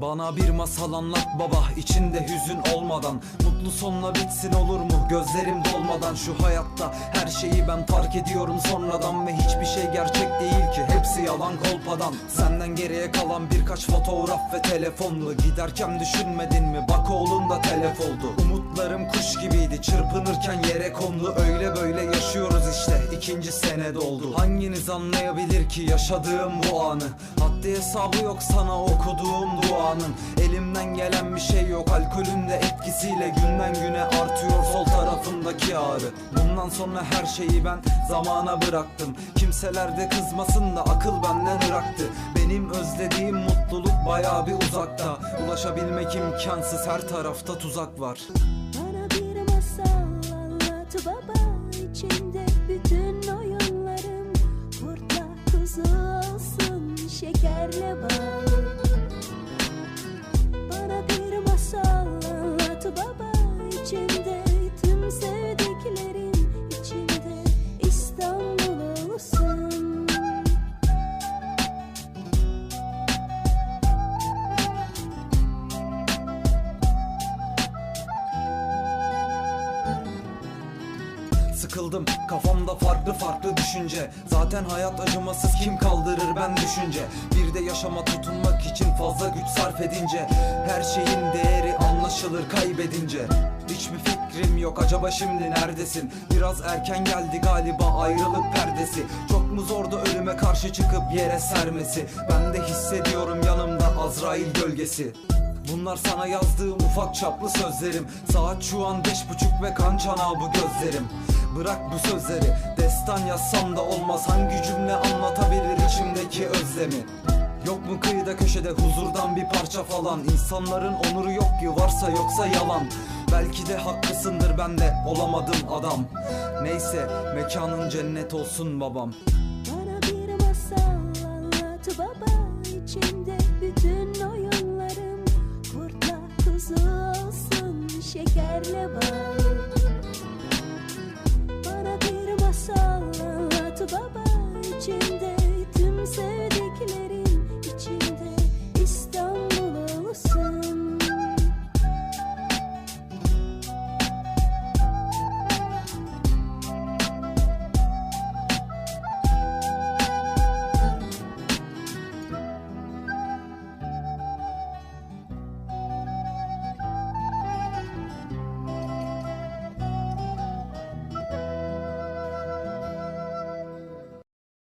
Bana bir masal anlat baba içinde hüzün olmadan. Mutlu sonla bitsin olur mu? Gözlerim dolmadan. Şu hayatta her şeyi ben fark ediyorum sonradan Ve hiçbir şey gerçek değil ki. Hepsi yalan kolpadan. Senden geriye kalan birkaç fotoğraf ve telefonlu Giderken düşünmedin mi? Bak oğlum da telef oldu. Umutlarım kuş gibiydi. Çırpınırken yere kondu. Öyle böyle yaşıyoruz işte. İkinci sene doldu. Hanginiz anlayabilir ki yaşadığım bu anı? Haddi hesabı yok sana okuduğum duanın Elimden gelen bir şey yok. Alkolün de etkisiyle Günden güne artıyor sol tarafımdaki ağrı. Bundan sonra her şeyi ben zamana bıraktım. Kimseler de kızmasın da akıl benden ıraktı. Benim özlediğim mutluluk baya bir uzakta. Ulaşabilmek imkansız her tarafta tuzak var. Bana bir masal anlat baba. İçinde bütün oyunlarım. Kurtla kuzu olsun şekerle bal baba içinde tüm sevdiklerim içinde İstanbul olsun. Sıkıldım kafamda farklı farklı düşünce. Zaten hayat acımasız kim kaldırır ben düşünce. Bir de yaşama tutunmak için fazla güç sarf edince Her şeyin değeri anlaşılır kaybedince. Hiçbir fikrim yok acaba şimdi neredesin? Biraz erken geldi galiba ayrılık perdesi. Çok mu zordu ölüme karşı çıkıp yere sermesi? Ben de hissediyorum yanımda Azrail gölgesi. Bunlar sana yazdığım ufak çaplı sözlerim. Saat şu an beş buçuk ve kan çanağı bu gözlerim. Bırak bu sözleri Destan yazsam da olmaz. Hangi cümle anlatabilir içimdeki özlemi Yok mu kıyıda köşede huzurdan bir parça falan? İnsanların onuru yok ki varsa yoksa yalan. Belki de haklısındır ben de olamadım adam. Neyse mekanın cennet olsun babam. Bana bir masal anlat baba içinde bütün oyunlarım. Kurtla kuzu olsun şekerle bal. Bana bir masal anlat baba